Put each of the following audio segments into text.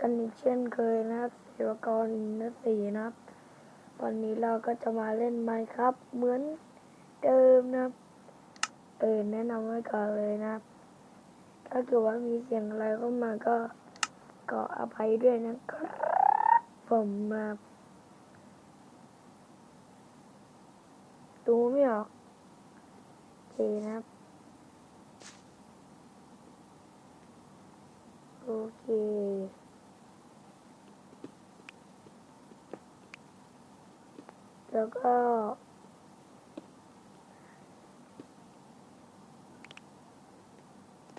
กันอีกเช่นเคยนะครับศิวกรอินทศรีนะครับ วันนี้เราก็จะมาเล่นไมค์ครับ เหมือนเดิมนะครับเออแนะนำไว้ก่อนเลยนะครับ ถ้าเกิดว่ามีเสียงอะไรเข้ามาก็ขออภัยด้วยนะครับผมนะครับดูไม่ออกเคนะครับโอเค แล้วก็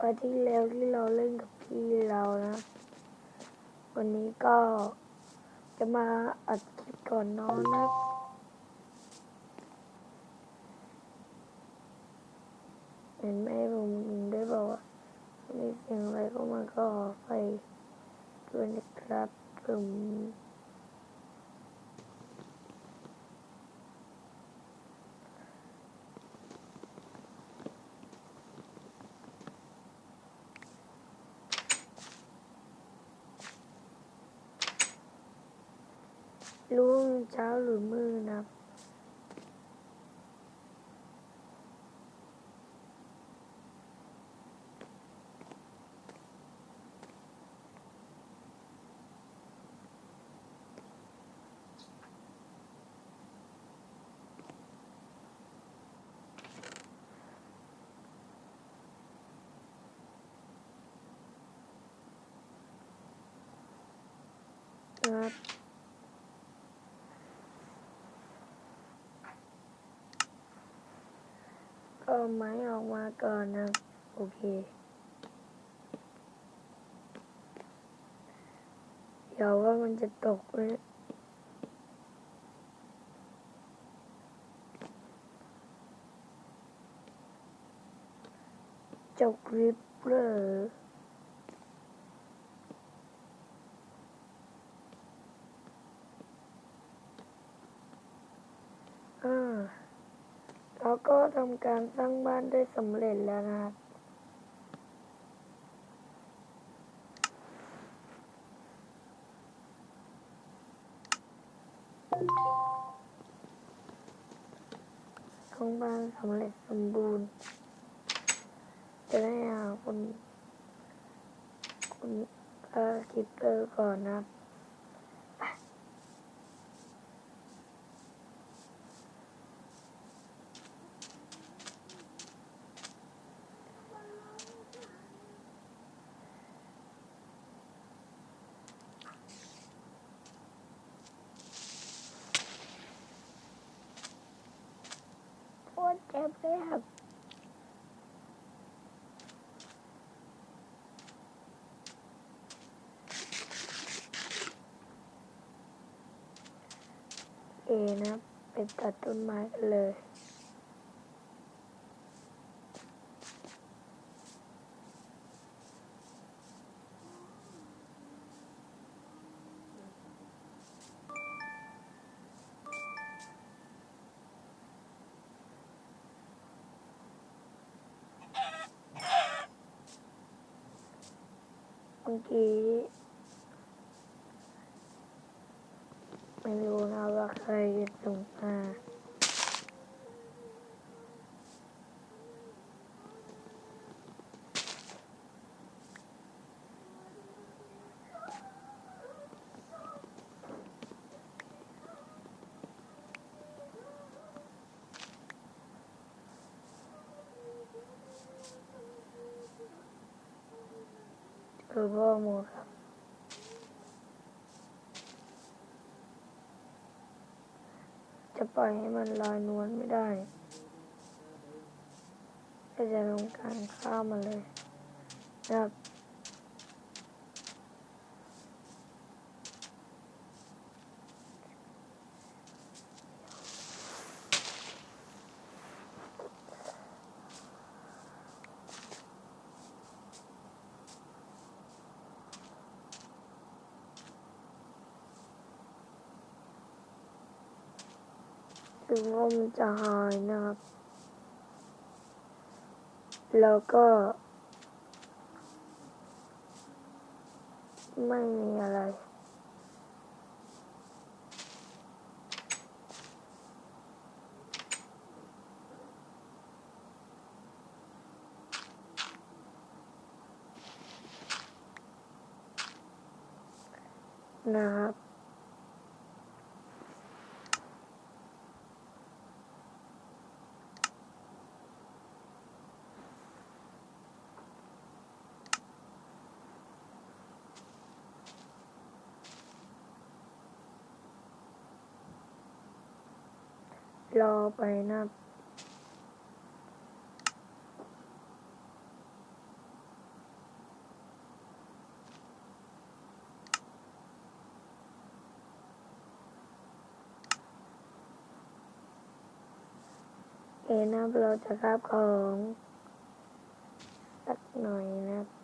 วันที่แล้วที่เราเล่นกับพี่เรานะ วันนี้ก็จะมาอัดคลิปก่อนนอนนะเห็นไหมผมได้บอกว่ามีเสียงอะไรเข้ามาก็ขอไปด้วยนะครับผม รู้ว่ามัน เช้าหรือมืดนะครับนะครับ เอาไม้ออกมาก่อนนะ โอเค เดี๋ยวว่ามันจะตกเลยจบคลิปเลยอ่าแล้ว ก็ทำการสร้างบ้านได้สำเร็จแล้วนะครับของบ้านสำเร็จสมบูรณ์ จะได้หาคุณคุณเอ่อคิปเปอร์ก่อนนะครับ โค ตรเจ็บเลยครับเอนะครับไปตัดต้นไม้กันเลย มื่อกี้ไม่รู้นะว่าใครจะส่งมา คือพ่อโมครับ จะปล่อยให้มันลอยนวลไม่ได้ก็จะลงการฆ่ามมันเลยนะครับ งว่ามันจะหายนะครับ แล้วก็ ไม่มีอะไรนะครับ รอไปนะเอ็นะเราจะคาบของสักหน่อยนะครับ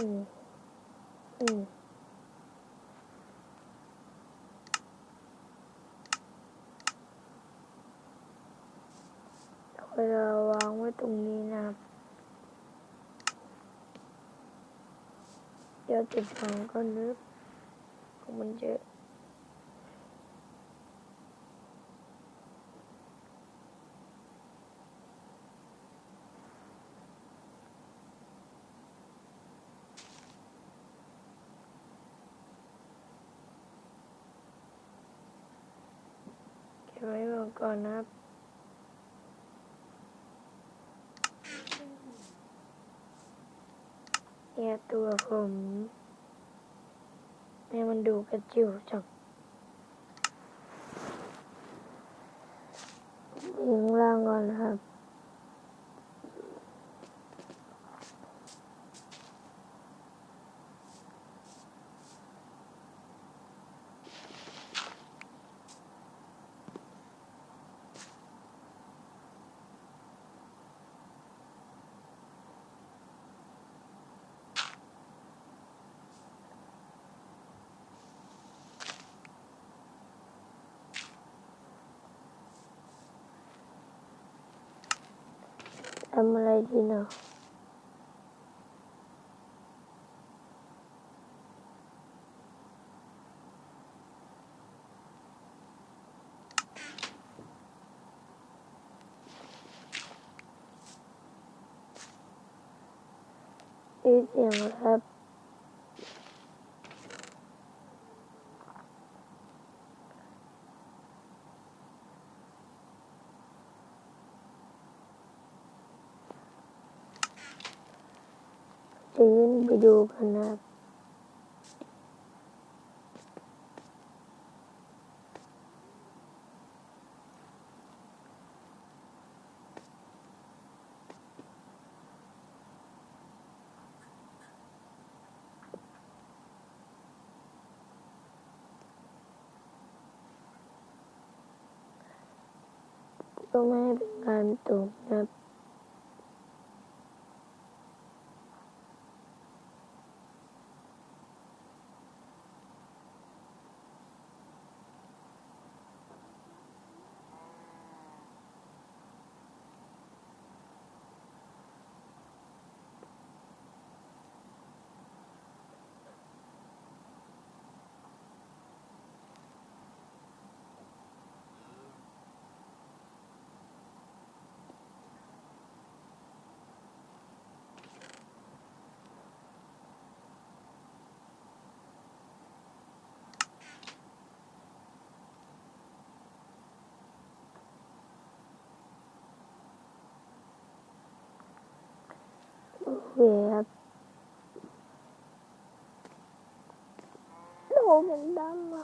อืมอืมเราจะวางไว้ตรงนี้นะครับ เดี๋ยวติดฟังก็นึกมันเยอะ เก่อนนะครับเนี่ยตัวผมเนี่ยมันดูกระจิ๋วจังยิงล่างก่อนนะครับำอะไรดีเนาะมีเสีื่นไปดูกันนะครับก็ไม่ให้เป็นการตกนะครับ เคครับโอ้มันดังอ่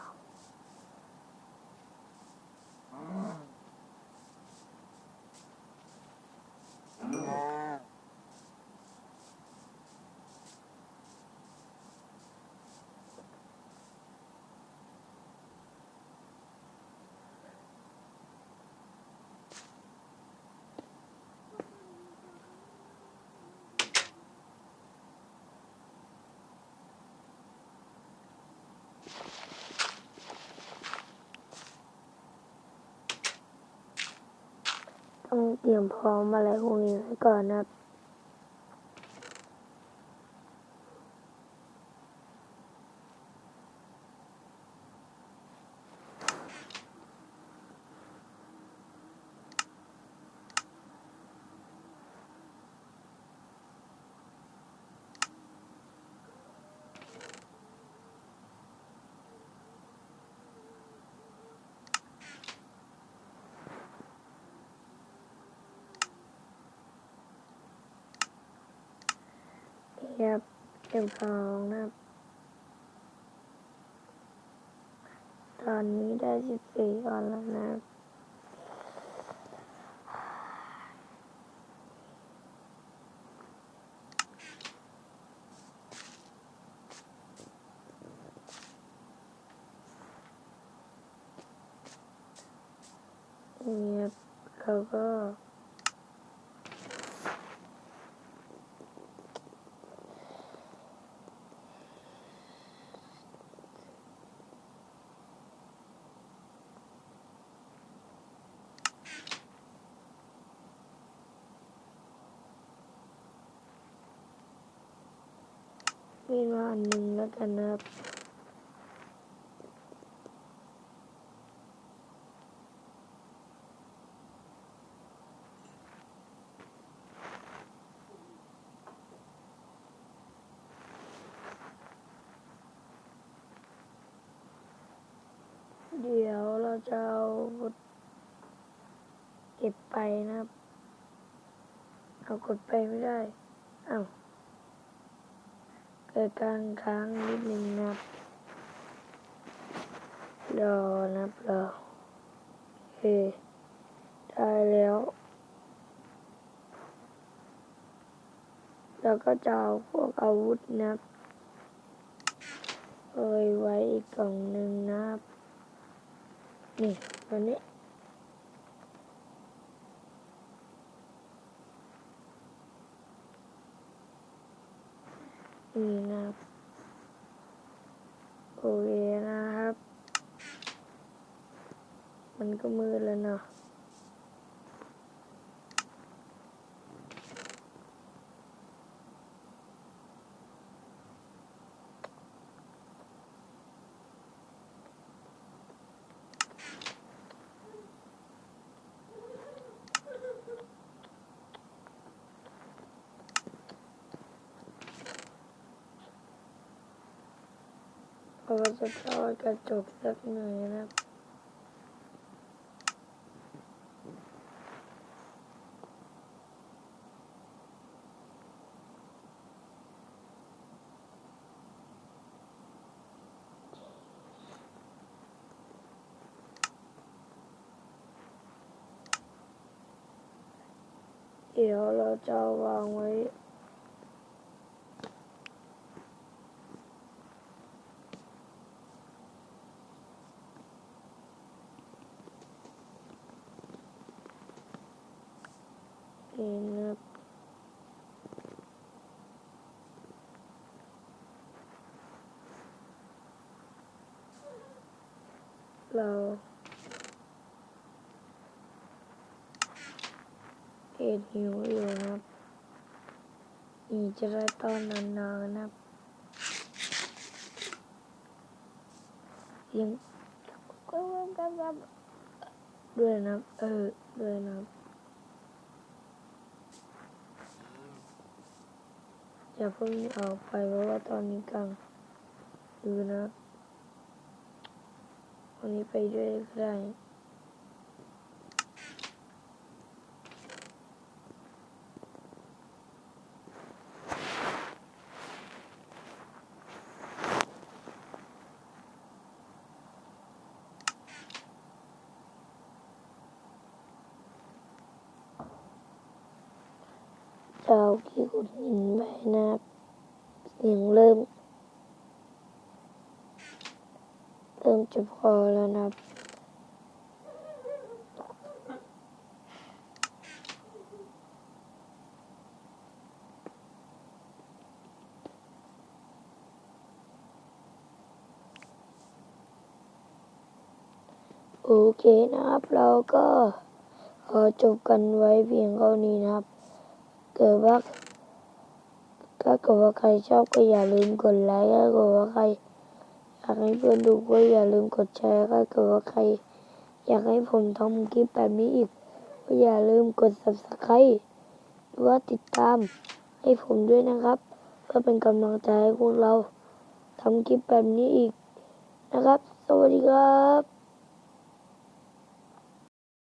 ต้องเตรียมพร้อมอะไรพวกนี้ไว้ก่อนนะครับ ครับเต็มพร้องนะครับ ตอนนี้ได้สิบสี่ออนแล้วนะครับ นี่ครับเราก็ มีมาอันหนึ่งแล้วกันนะครับเดี๋ยวเราจะเอาเก็บไปนะครับ เอากดไปไม่ได้อ้าว เกิดการค้างนิดนึงนะรอนะครับรอโอเคได้แล้ว แล้วก็จะเอาพวกอาวุธนะเอ้ยไว้อีกกล่องหนึ่งนะนี่ตัวนี้ นี่นะครับ โอเคนะครับ มันก็มืดแล้วเนาะ เราก็จะทอดกระจกสักหน่อยนะครับเดี๋ยวเราจะวางไว้ นี่นะครับเราเอ็ดหิวอยู่ครับนี่จะได้ต้อนนานๆนะครับยังด้วยนะครับเออด้วยนะครับ อย่าเพิ่งออกไปเพราะว่าตอนนี้กลางดูนะวันนี้ไปด้วยก็ได้ เอาขี้ขุดหินไปนะครับเสียงเริ่ม เริ่มจะพอแล้วนะโอเคนะครับ เราก็ขอจบกันไว้เพียงเท่านี้นะครับ เกิดว่าถ้าเกิดว่าใครชอบก็อย่าลืมกดไลค์ถ้าเกิดว่าใครอยากให้เพื่อนดูก็อย่าลืมกดแชร์ถ้าเกิดว่าใครอยากให้ผมทำคลิปแบบนี้อีกก็อย่าลืมกด subscribe หรือว่าติดตามให้ผมด้วยนะครับเพื่อเป็นกำลังใจให้พวกเราทำคลิปแบบนี้อีกนะครับ สวัสดีครับ